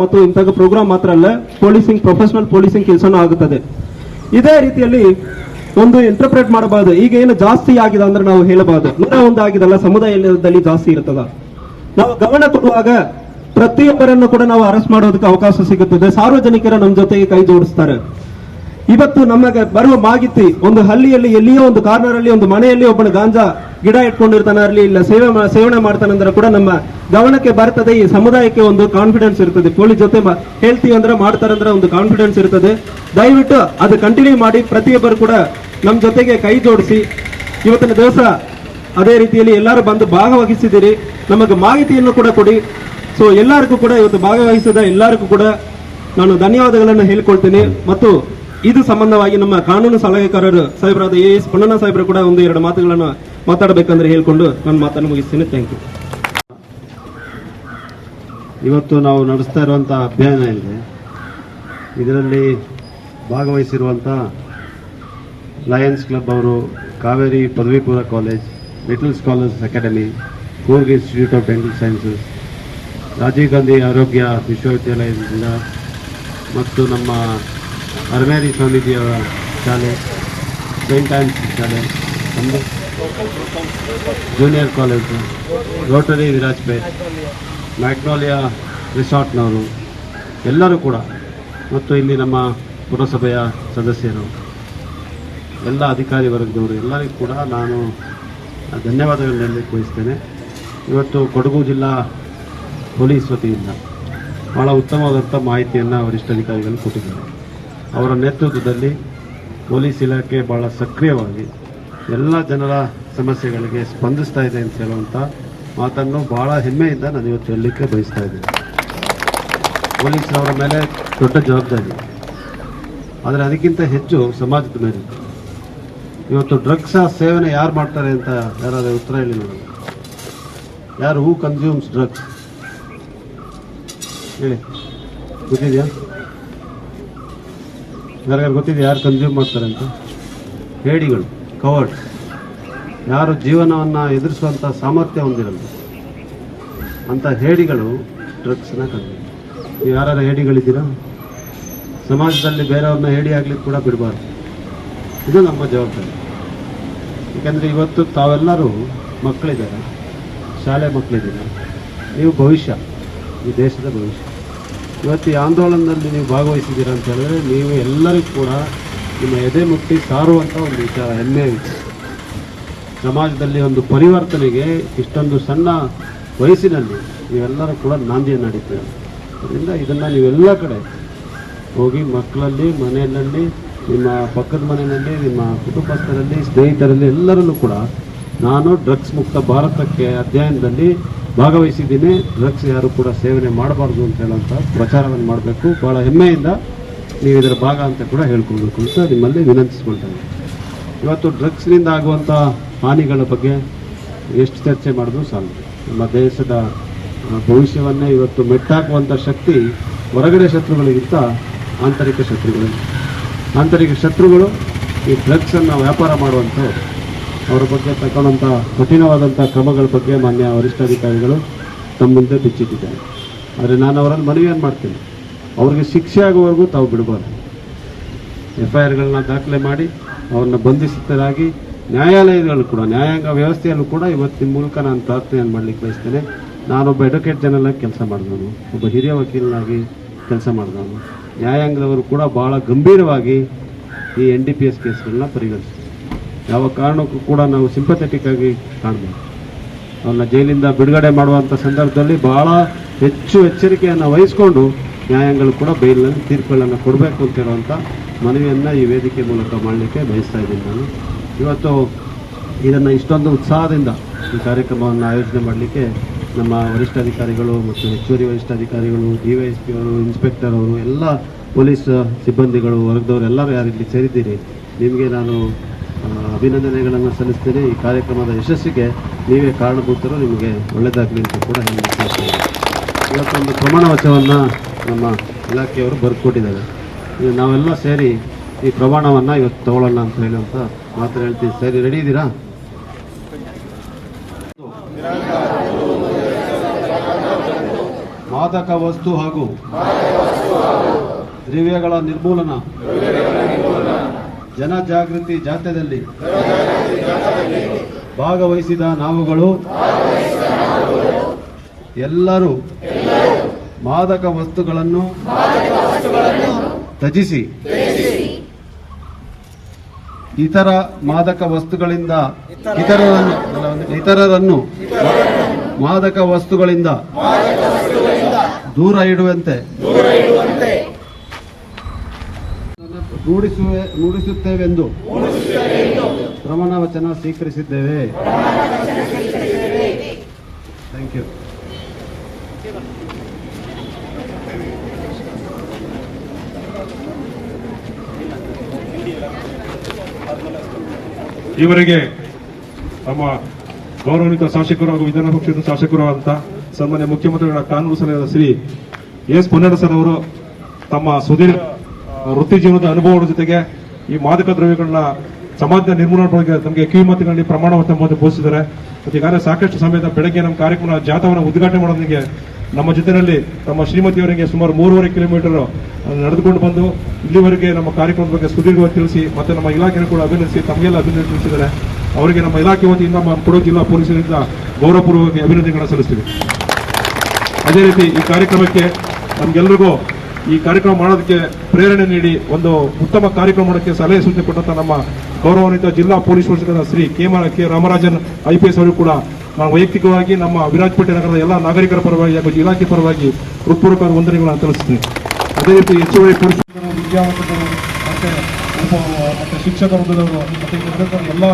ಮತ್ತು ಇಂತಹ ಪ್ರೋಗ್ರಾಮ್ ಮಾತ್ರ ಅಲ್ಲ ಪೊಲೀಸಿಂಗ್ ಪ್ರೊಫೆಷನಲ್ ಪೊಲೀಸಿಂಗ್ ಕೆಲಸನೂ ಆಗುತ್ತದೆ. ಇದೇ ರೀತಿಯಲ್ಲಿ ಒಂದು ಇಂಟರ್ಪ್ರೇಟ್ ಮಾಡಬಹುದು ಈಗ ಏನು ಜಾಸ್ತಿ ಆಗಿದೆ ಅಂದ್ರೆ ನಾವು ಹೇಳಬಹುದು ನೂರ ಒಂದು ಆಗಿದಲ್ಲ ಸಮುದಾಯದಲ್ಲಿ ಜಾಸ್ತಿ ಇರ್ತದ ನಾವು ಗಮನ ಕೊಡುವಾಗ ಪ್ರತಿಯೊಬ್ಬರನ್ನು ಕೂಡ ನಾವು ಅರೆಸ್ಟ್ ಮಾಡೋದಕ್ಕೆ ಅವಕಾಶ ಸಿಗುತ್ತದೆ. ಸಾರ್ವಜನಿಕರ ನಮ್ಮ ಜೊತೆಗೆ ಕೈ ಜೋಡಿಸ್ತಾರೆ. ಇವತ್ತು ನಮಗೆ ಬರುವ ಮಾಹಿತಿ ಒಂದು ಹಳ್ಳಿಯಲ್ಲಿ ಎಲ್ಲಿಯೋ ಒಂದು ಕಾರ್ನರ್ ಅಲ್ಲಿ ಒಂದು ಮನೆಯಲ್ಲಿ ಒಬ್ಬನ ಗಾಂಜಾ ಗಿಡ ಇಟ್ಕೊಂಡಿರ್ತಾನೆ ಅಲ್ಲಿ, ಇಲ್ಲ ಸೇವೆ ಸೇವನೆ ಮಾಡ್ತಾನೆ ಅಂದ್ರೆ ಕೂಡ ನಮ್ಮ ಗಮನಕ್ಕೆ ಬರ್ತದೆ, ಈ ಸಮುದಾಯಕ್ಕೆ ಒಂದು ಕಾನ್ಫಿಡೆನ್ಸ್ ಇರ್ತದೆ. ಪೊಲೀಸ್ ಜೊತೆ ಹೇಳ್ತೀವಿ ಅಂದ್ರೆ ಮಾಡ್ತಾರೆ ಅಂದ್ರೆ ಒಂದು ಕಾನ್ಫಿಡೆನ್ಸ್ ಇರ್ತದೆ. ದಯವಿಟ್ಟು ಅದು ಕಂಟಿನ್ಯೂ ಮಾಡಿ, ಪ್ರತಿಯೊಬ್ಬರು ಕೂಡ ನಮ್ಮ ಜೊತೆಗೆ ಕೈ ಜೋಡಿಸಿ. ಇವತ್ತಿನ ದಿವಸ ಅದೇ ರೀತಿಯಲ್ಲಿ ಎಲ್ಲರೂ ಬಂದು ಭಾಗವಹಿಸಿದ್ದೀರಿ ನಮಗೆ ಮಾಹಿತಿಯನ್ನು ಕೂಡ ಕೊಡಿ. ಸೊ ಎಲ್ಲರಿಗೂ ಕೂಡ ಇವತ್ತು ಭಾಗವಹಿಸಿದ ಎಲ್ಲರಿಗೂ ಕೂಡ ನಾನು ಧನ್ಯವಾದಗಳನ್ನು ಹೇಳ್ಕೊಳ್ತೀನಿ. ಮತ್ತು ಇದು ಸಂಬಂಧವಾಗಿ ನಮ್ಮ ಕಾನೂನು ಸಲಹೆಗಾರರು ಸಾಹೇಬರಾದ ಎ ಎಸ್ ಪೊನ್ನಣ್ಣ ಸಾಹೇಬರು ಕೂಡ ಒಂದು ಎರಡು ಮಾತುಗಳನ್ನು ಮಾತಾಡಬೇಕಂದ್ರೆ ಹೇಳ್ಕೊಂಡು ನನ್ನ ಮಾತನ್ನು ಮುಗಿಸ್ತೀನಿ. ಥ್ಯಾಂಕ್ ಯು ಇವತ್ತು ನಾವು ನಡೆಸ್ತಾ ಇರುವಂಥ ಅಭಿಯಾನ ಇದೆ ಇದರಲ್ಲಿ ಭಾಗವಹಿಸಿರುವಂಥ ಲಯನ್ಸ್ ಕ್ಲಬ್ ಅವರು ಕಾವೇರಿ ಪದವಿ ಪೂರ್ವ college little scholars academy Coorg institute of dental sciences Rajiv Gandhi ಆರೋಗ್ಯ ವಿಶ್ವವಿದ್ಯಾಲಯದಿಂದ ಮತ್ತು ನಮ್ಮ ಅರಮೇರಿ ಸ್ವಾಮೀಜಿಯವರ ಶಾಲೆ ಸೈಂಟ್ ಆನ್ಸ್ ಶಾಲೆ ನಮ್ಮದು junior college Rotary Virajpet Magnolia ರಿಸಾರ್ಟ್ನವರು ಎಲ್ಲರೂ ಕೂಡ, ಮತ್ತು ಇಲ್ಲಿ ನಮ್ಮ ಪುರಸಭೆಯ ಸದಸ್ಯರು, ಎಲ್ಲ ಅಧಿಕಾರಿ ವರ್ಗದವರು, ಎಲ್ಲರಿಗೂ ಕೂಡ ನಾನು ಧನ್ಯವಾದಗಳನ್ನು ಬಯಸ್ತೇನೆ. ಇವತ್ತು ಕೊಡಗು ಜಿಲ್ಲಾ ಪೊಲೀಸ್ ವತಿಯಿಂದ ಭಾಳ ಉತ್ತಮವಾದಂಥ ಮಾಹಿತಿಯನ್ನು ವರಿಷ್ಠ ಅಧಿಕಾರಿಗಳು ಕೊಟ್ಟಿದ್ದಾರೆ. ಅವರ ನೇತೃತ್ವದಲ್ಲಿ ಪೊಲೀಸ್ ಇಲಾಖೆ ಭಾಳ ಸಕ್ರಿಯವಾಗಿ ಎಲ್ಲ ಜನರ ಸಮಸ್ಯೆಗಳಿಗೆ ಸ್ಪಂದಿಸ್ತಾ ಇದೆ ಅಂತ ಹೇಳುವಂಥ ಮಾತನ್ನು ಭಾಳ ಹೆಮ್ಮೆಯಿಂದ ನಾನು ಇವತ್ತು ಹೇಳಲಿಕ್ಕೆ ಬಯಸ್ತಾ ಇದ್ದೇನೆ. ಪೊಲೀಸರವರ ಮೇಲೆ ದೊಡ್ಡ ಜವಾಬ್ದಾರಿ. ಆದರೆ ಅದಕ್ಕಿಂತ ಹೆಚ್ಚು ಸಮಾಜದ ಮೇಲೆ. ಇವತ್ತು ಡ್ರಗ್ಸ್ ಸೇವನೆ ಯಾರು ಮಾಡ್ತಾರೆ ಅಂತ ಯಾರಾದರೂ ಉತ್ತರ ಹೇಳಿ ನೋಡಿ ಯಾರು ಹೂ ಕನ್ಸ್ಯೂಮ್ಸ್ ಡ್ರಗ್ಸ್ ಹೇಳಿ. ಗೊತ್ತಿದೆಯಾ? ಯಾರಿಗಾರು ಗೊತ್ತಿದೆ ಯಾರು ಕನ್ಸ್ಯೂಮ್ ಮಾಡ್ತಾರೆ ಅಂತ? ಹೇಡಿಗಳು ಕವರ್ಡ್ ಯಾರು ಜೀವನವನ್ನು ಎದುರಿಸುವಂಥ ಸಾಮರ್ಥ್ಯ ಹೊಂದಿರಲ್ಲ. ಅಂಥ ಹೇಡಿಗಳು ಡ್ರಗ್ಸ್ನ ಕನ್ಸ್ಯೂಮ್ ನೀವು ಯಾರು ಹೇಡಿಗಳಿದ್ದೀರಾ? ಸಮಾಜದಲ್ಲಿ ಬೇರೆಯವ್ರನ್ನ ಹೇಡಿ ಆಗ್ಲಿಕ್ಕೆ ಕೂಡ ಬಿಡಬಾರ್ದು. ಇದು ನಮ್ಮ ಜವಾಬ್ದಾರಿ. ಏಕೆಂದರೆ ಇವತ್ತು ತಾವೆಲ್ಲರೂ ಮಕ್ಕಳಿದ್ದಾರೆ, ಶಾಲೆ ಮಕ್ಕಳಿದ್ದೀರ? ನೀವು ಭವಿಷ್ಯ, ಈ ದೇಶದ ಭವಿಷ್ಯ. ಇವತ್ತು ಈ ಆಂದೋಲನದಲ್ಲಿ ನೀವು ಭಾಗವಹಿಸಿದ್ದೀರಾ ಅಂತ ಹೇಳಿದ್ರೆ ನೀವು ಎಲ್ಲರಿಗೂ ಕೂಡ ನಿಮ್ಮ ಎದೆ ಮುಟ್ಟಿ ಸಾರುವಂಥ ಒಂದು ವಿಚಾರ, ಹೆಮ್ಮೆ ಸಮಾಜದಲ್ಲಿ ಒಂದು ಪರಿವರ್ತನೆಗೆ ಇಷ್ಟೊಂದು ಸಣ್ಣ ವಯಸ್ಸಿನಲ್ಲಿ ನೀವೆಲ್ಲರೂ ಕೂಡ ನಾಂದಿಯನ್ನು ನಡೀತೀರ ಅದರಿಂದ ಇದನ್ನು ನೀವೆಲ್ಲ ಕಡೆ ಹೋಗಿ ಮಕ್ಕಳಲ್ಲಿ, ಮನೆಯಲ್ಲಿ, ನಿಮ್ಮ ಪಕ್ಕದ ಮನೆಯಲ್ಲಿ, ನಿಮ್ಮ ಕುಟುಂಬಸ್ಥರಲ್ಲಿ, ಸ್ನೇಹಿತರಲ್ಲಿ ಎಲ್ಲರಲ್ಲೂ ಕೂಡ ನಾನು ಡ್ರಗ್ಸ್ ಮುಕ್ತ ಭಾರತಕ್ಕೆ ಅಧ್ಯಯನದಲ್ಲಿ ಭಾಗವಹಿಸಿದ್ದೀನಿ. ಡ್ರಗ್ಸ್ ಯಾರು ಕೂಡ ಸೇವನೆ ಮಾಡಬಾರ್ದು ಅಂತ ಹೇಳೋಂಥ ಪ್ರಚಾರವನ್ನು ಮಾಡಬೇಕು. ಭಾಳ ಹೆಮ್ಮೆಯಿಂದ ನೀವು ಇದರ ಭಾಗ ಅಂತ ಕೂಡ ಹೇಳ್ಕೊಳ್ಬೇಕು ಅಂತ ನಿಮ್ಮಲ್ಲಿ ವಿನಂತಿಸ್ಕೊಳ್ತೇನೆ. ಇವತ್ತು ಡ್ರಗ್ಸ್ನಿಂದ ಆಗುವಂಥ ಹಾನಿಗಳ ಬಗ್ಗೆ ಎಷ್ಟು ಚರ್ಚೆ ಮಾಡಿದ್ರು ಸಾಲದು. ನಮ್ಮ ದೇಶದ ಭವಿಷ್ಯವನ್ನೇ ಇವತ್ತು ಮೆಟ್ಟಾಕುವಂಥ ಶಕ್ತಿ ಹೊರಗಡೆ ಶತ್ರುಗಳಿಗಿಂತ ಆಂತರಿಕ ಶತ್ರುಗಳು. ಆಂತರಿಕ ಶತ್ರುಗಳು ಈ ಡ್ರಗ್ಸನ್ನು ವ್ಯಾಪಾರ ಮಾಡುವಂಥವ್ರು ಅವರ ಬಗ್ಗೆ ತಗೊಳ್ಳೋಂಥ ಕಠಿಣವಾದಂಥ ಕ್ರಮಗಳ ಬಗ್ಗೆ ಮಾನ್ಯ ವರಿಷ್ಠಾಧಿಕಾರಿಗಳು ತಮ್ಮ ಮುಂದೆ ಬಿಚ್ಚಿಟ್ಟಿದ್ದಾರೆ. ಆದರೆ ನಾನು ಅವರನ್ನು ಮನವಿಯನ್ನು ಮಾಡ್ತೀನಿ? ಅವ್ರಿಗೆ ಶಿಕ್ಷೆ ಆಗುವವರೆಗೂ ತಾವು ಬಿಡಬಾರ್ದು. ಎಫ್ ಐ ಆರ್ಗಳನ್ನ ದಾಖಲೆ ಮಾಡಿ ಅವ್ರನ್ನ ಬಂಧಿಸಿತರಾಗಿ ನ್ಯಾಯಾಲಯಗಳು ಕೂಡ, ನ್ಯಾಯಾಂಗ ವ್ಯವಸ್ಥೆಯಲ್ಲೂ ಕೂಡ ಇವತ್ತಿನ ಮೂಲಕ ನಾನು ಪ್ರಾರ್ಥನೆಯನ್ನು ಮಾಡಲಿಕ್ಕೆ ಬಯಸ್ತೇನೆ. ನಾನೊಬ್ಬ ಅಡ್ವೊಕೇಟ್ ಜನರಾಗಿ ಕೆಲಸ ಮಾಡಿದವನು, ಒಬ್ಬ ಹಿರಿಯ ವಕೀಲನಾಗಿ ಕೆಲಸ ಮಾಡಿದವನು. ನ್ಯಾಯಾಂಗದವರು ಕೂಡ ಭಾಳ ಗಂಭೀರವಾಗಿ ಈ ಎನ್ ಡಿ ಪಿ ಎಸ್ ಕೇಸ್ಗಳನ್ನ ಪರಿಗಣಿಸ್ತಾರೆ. ಯಾವ ಕಾರಣಕ್ಕೂ ಕೂಡ ನಾವು ಸಿಂಪಥೆಟಿಕ್ ಆಗಿ ಕಾಣಬೇಕು ಅವನ್ನ ಜೈಲಿಂದ ಬಿಡುಗಡೆ ಮಾಡುವಂಥ ಸಂದರ್ಭದಲ್ಲಿ ಬಹಳ ಹೆಚ್ಚು ಎಚ್ಚರಿಕೆಯನ್ನು ವಹಿಸಿಕೊಂಡು ನ್ಯಾಯಾಂಗಗಳು ಕೂಡ ಬೈಲಿನಲ್ಲಿ ತೀರ್ಪುಗಳನ್ನು ಕೊಡಬೇಕು ಅಂತ ಹೇಳುವಂಥ ಮನವಿಯನ್ನು ಈ ವೇದಿಕೆ ಮೂಲಕ ಮಾಡಲಿಕ್ಕೆ ಬಯಸ್ತಾ ಇದ್ದೀನಿ ನಾನು. ಇವತ್ತು ಇದನ್ನು ಇಷ್ಟೊಂದು ಉತ್ಸಾಹದಿಂದ ಈ ಕಾರ್ಯಕ್ರಮವನ್ನು ಆಯೋಜನೆ ಮಾಡಲಿಕ್ಕೆ ನಮ್ಮ ವರಿಷ್ಠಾಧಿಕಾರಿಗಳು ಮತ್ತು ಹೆಚ್ಚುವರಿ ವರಿಷ್ಠಾಧಿಕಾರಿಗಳು ಡಿ ವೈ ಎಸ್ ಪಿ ಅವರು ಇನ್ಸ್ಪೆಕ್ಟರ್ ಅವರು, ಎಲ್ಲ ಪೊಲೀಸ್ ಸಿಬ್ಬಂದಿಗಳು, ವರ್ಗದವರು ಎಲ್ಲರೂ ಯಾರು ಇಲ್ಲಿ ಸೇರಿದ್ದೀರಿ, ನಿಮಗೆ ನಾನು ಅಭಿನಂದನೆಗಳನ್ನು ಸಲ್ಲಿಸ್ತೀನಿ. ಈ ಕಾರ್ಯಕ್ರಮದ ಯಶಸ್ಸಿಗೆ ನೀವೇ ಕಾರಣಭೂತರು, ನಿಮಗೆ ಒಳ್ಳೆಯದಾಗಲಿ ಅಂತ ಕೂಡ ಹೇಳಿ ಇವತ್ತೊಂದು ಪ್ರಮಾಣ ವಚನವನ್ನು ನಮ್ಮ ಇಲಾಖೆಯವರು ಬರ್ಕೊಟ್ಟಿದ್ದಾರೆ. ನಾವೆಲ್ಲ ಸೇರಿ ಈ ಪ್ರಮಾಣವನ್ನು ಇವತ್ತು ತಗೊಳ್ಳೋಣ ಅಂತ ಹೇಳುವಂಥ ಮಾತ್ರ ಹೇಳ್ತೀವಿ ಸರಿ, ರೆಡಿ ಇದ್ದೀರಾ? ಮಾದಕ ವಸ್ತು ಹಾಗೂ ದ್ರವ್ಯಗಳ ನಿರ್ಮೂಲನ. ಜನಜಾಗೃತಿ ಜಾಥಾದಲ್ಲಿ ಭಾಗವಹಿಸಿದ ನಾವುಗಳು ಎಲ್ಲರೂ ಮಾದಕ ವಸ್ತುಗಳನ್ನು ತ್ಯಜಿಸಿ ಇತರ ಮಾದಕ ವಸ್ತುಗಳಿಂದ ಇತರರನ್ನು ಇತರರನ್ನು ಮಾದಕ ವಸ್ತುಗಳಿಂದ ದೂರ ಇಡುವಂತೆ ರೂಢಿಸುವೆ, ರೂಢಿಸುತ್ತೇವೆಂದು. ಪ್ರಮಾಣ ವಚನ ಸ್ವೀಕರಿಸಿದ್ದೇವೆ. ಥ್ಯಾಂಕ್ ಯು ಈವರೆಗೆ ನಮ್ಮ ಗೌರವಾನ್ವಿತ ಶಾಸಕರು ಹಾಗೂ ವಿಧಾನ ಪಕ್ಷದ ಶಾಸಕರು ಅಂತ ಸನ್ಮಾನ್ಯ ಮುಖ್ಯಮಂತ್ರಿಗಳ ಕಾನೂನು ಸಲಹೆಗಾರ ಶ್ರೀ ಎಸ್ ಸರ್ ಅವರು ತಮ್ಮ ಸುದೀರ್ಘ ವೃತ್ತಿ ಜೀವನದ ಅನುಭವದ ಜೊತೆಗೆ ಈ ಮಾದಕ ದ್ರವ್ಯಗಳನ್ನ ಸಮಾಜ ನಿರ್ಮೂಲನೆ ನಮಗೆ ಕಿವಿಮಾತಿನಲ್ಲಿ ಪ್ರಮಾಣ ವಚನ ಬೋಧಿಸಿದ್ದಾರೆ. ಮತ್ತು ಈಗಾಗಲೇ ಸಾಕಷ್ಟು ಸಮಯದ ಬೆಳಗ್ಗೆ ನಮ್ಮ ಕಾರ್ಯಕ್ರಮ ಜಾಥಾವನ್ನು ಉದ್ಘಾಟನೆ ಮಾಡೋದಕ್ಕೆ ನಮ್ಮ ಜೊತೆಯಲ್ಲಿ ತಮ್ಮ ಶ್ರೀಮತಿಯವರಿಗೆ ಸುಮಾರು ಮೂರುವರೆ ಕಿಲೋಮೀಟರ್ ನಡೆದುಕೊಂಡು ಬಂದು ಇಲ್ಲಿವರೆಗೆ ನಮ್ಮ ಕಾರ್ಯಕ್ರಮದ ಬಗ್ಗೆ ಸುದೀರ್ಘವಾಗಿ ತಿಳಿಸಿ ಮತ್ತೆ ನಮ್ಮ ಇಲಾಖೆಯನ್ನು ಕೂಡ ಅಭಿನಂದಿಸಿ ತಮಗೆಲ್ಲ ಅಭಿನಂದನೆ ತಿಳಿಸಿದ್ದಾರೆ. ಅವರಿಗೆ ನಮ್ಮ ಇಲಾಖೆ ವತಿಯಿಂದ, ನಮ್ಮ ಕೊಡಗು ಜಿಲ್ಲಾ ಪೊಲೀಸರಿಂದ ಗೌರವಪೂರ್ವಕ ಅಭಿನಂದನೆಗಳನ್ನು ಸಲ್ಲಿಸ್ತೀವಿ. ಅದೇ ರೀತಿ ಈ ಕಾರ್ಯಕ್ರಮಕ್ಕೆ ನಮ್ಗೆಲ್ರಿಗೂ ಈ ಕಾರ್ಯಕ್ರಮ ಮಾಡೋದಕ್ಕೆ ಪ್ರೇರಣೆ ನೀಡಿ ಒಂದು ಉತ್ತಮ ಕಾರ್ಯಕ್ರಮ ಮಾಡೋಕ್ಕೆ ಸಲಹೆ ಸೂಚನೆ ಕೊಟ್ಟಂತ ನಮ್ಮ ಗೌರವಾನ್ವಿತ ಜಿಲ್ಲಾ police ವರಿಷ್ಠರಾದ Shri K K Ramarajan I P S ಅವರು ಕೂಡ ನಾನು ವೈಯಕ್ತಿಕವಾಗಿ ನಮ್ಮ ವಿರಾಜಪೇಟೆ ನಗರದ ಎಲ್ಲ ನಾಗರಿಕರ ಪರವಾಗಿ ಹಾಗೂ ಇಲಾಖೆ ಪರವಾಗಿ ಹೃತ್ಪೂರ್ವಕ ವಂದನೆಗಳನ್ನು ತಿಳಿಸ್ತೀನಿ. ಅದೇ ರೀತಿ ಹೆಚ್ಚುವರಿ ಪೊಲೀಸ್ ವಿದ್ಯಾವಂತರು ಮತ್ತೆ ಮತ್ತೆ ಶಿಕ್ಷಕ ವರ್ಗದವರು ಮತ್ತು ಇಲ್ಲಿ ಇರ್ತಕ್ಕಂಥ ಎಲ್ಲ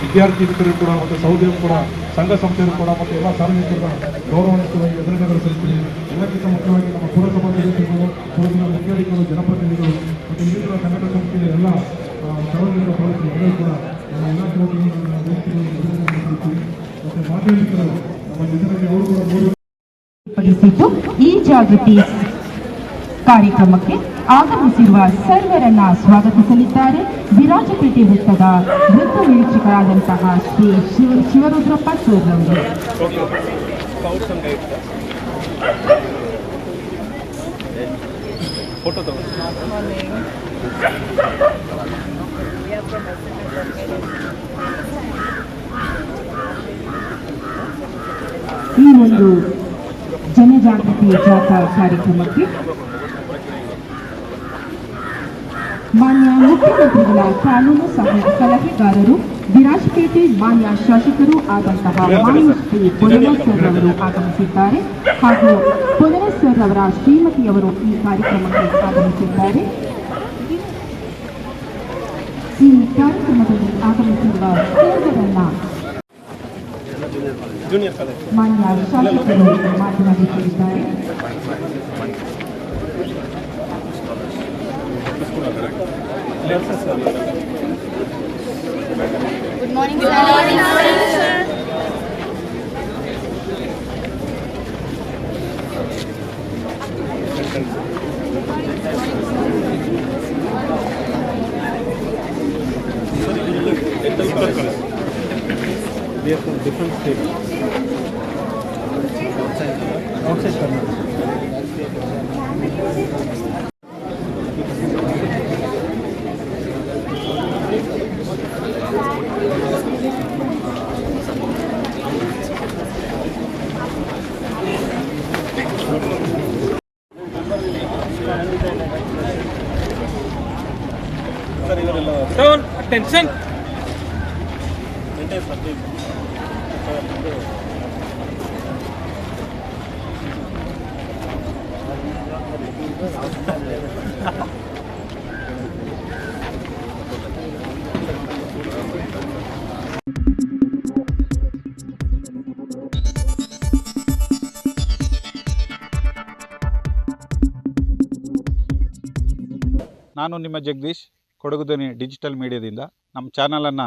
ವಿದ್ಯಾರ್ಥಿ ಮಿತ್ರರು ಕೂಡ, ಮತ್ತು ಸಹೋದರರು ಕೂಡ, ಸಂಘ ಸಂಸ್ಥೆಯರು ಕೂಡ, ಮತ್ತು ಎಲ್ಲ ಸಾರ್ವಜನಿಕರ ಗೌರವಾನ್ವಿತವಾಗಿ ಎದುರುಗಳು ಸಲ್ಲಿಸ್ತೀನಿ. ಎಲ್ಲಕ್ಕಿಂತ ಮುಖ್ಯವಾಗಿ ನಮ್ಮ ಪುರಸಭಾ ಸದಸ್ಯರು ಪುರಸಭಾ ಮುಖ್ಯಾಧಿಕಾರಿಗಳು ಜನಪ್ರತಿನಿಧಿಗಳು, ಮತ್ತು ಇಲ್ಲಿರುವ ಸಂಘಟನಾ ಸಂಸ್ಥೆಯ ಎಲ್ಲ ಸಾರ್ವಜನಿಕ ಪಾಲಿಸಿ ಎಲ್ಲರೂ ಕೂಡ ನಮ್ಮ ಎಲ್ಲ ಮತ್ತು ಮಾಧ್ಯಮಿಕರು, ನಮ್ಮ ಜನರಲ್ಲಿ ಅವರು ಕೂಡ ಈ ಜಾಗೃತಿ ಕಾರ್ಯಕ್ರಮಕ್ಕೆ ಆಗಮಿಸಿರುವ ಸರ್ವರನ್ನ ಸ್ವಾಗತಿಸಲಿದ್ದಾರೆ. ವಿರಾಜಪೇಟೆ ವೃತ್ತದ ವೃತ್ತ ವೀಕ್ಷಕರಾದಂತಹ ಶ್ರೀ ಶಿವ ಶಿವರುದ್ರಪ್ಪ ಸರ್ ಅವರು ಈ ಒಂದು ಜನಜಾಗೃತಿ ಜಾಥಾ ಕಾರ್ಯಕ್ರಮಕ್ಕೆ ಮಾನ್ಯ ಮುಖ್ಯಮಂತ್ರಿಗಳ ಕಾನೂನು ಸಹಾಯ ಸಲಹೆಗಾರರು, ವಿರಾಜಪೇಟೆ ಮಾನ್ಯ ಶಾಸಕರು ಆದಂತಹ ಮಾನ್ಯಶ್ರೀ ಶ್ರೀ ಪೊನ್ನಣ್ಣ ಸರ್ ಅವರು ಆಗಮಿಸಿದ್ದಾರೆ. ಹಾಗೂ ಪೊನ್ನಣ್ಣ ಸರ್ ಅವರ ಶ್ರೀಮತಿಯವರು ಈ ಕಾರ್ಯಕ್ರಮಕ್ಕೆ ಆಗಮಿಸಿದ್ದಾರೆ. ಈ ಕಾರ್ಯಕ್ರಮದಲ್ಲಿ ಆಗಮಿಸಿರುವ ಕೇಂದ್ರವನ್ನ ಮಾನ್ಯ ಶಾಸಕರು ಮಾತನಾಡುತ್ತಿದ್ದಾರೆ Good morning, Good morning, sir. Different. ನಾನು ನಿಮ್ಮ ಜಗದೀಶ್ ಕೊಡಗುದನಿ ಡಿಜಿಟಲ್ ಮೀಡಿಯಾದಿಂದ. ನಮ್ಮ ಚಾನಲನ್ನು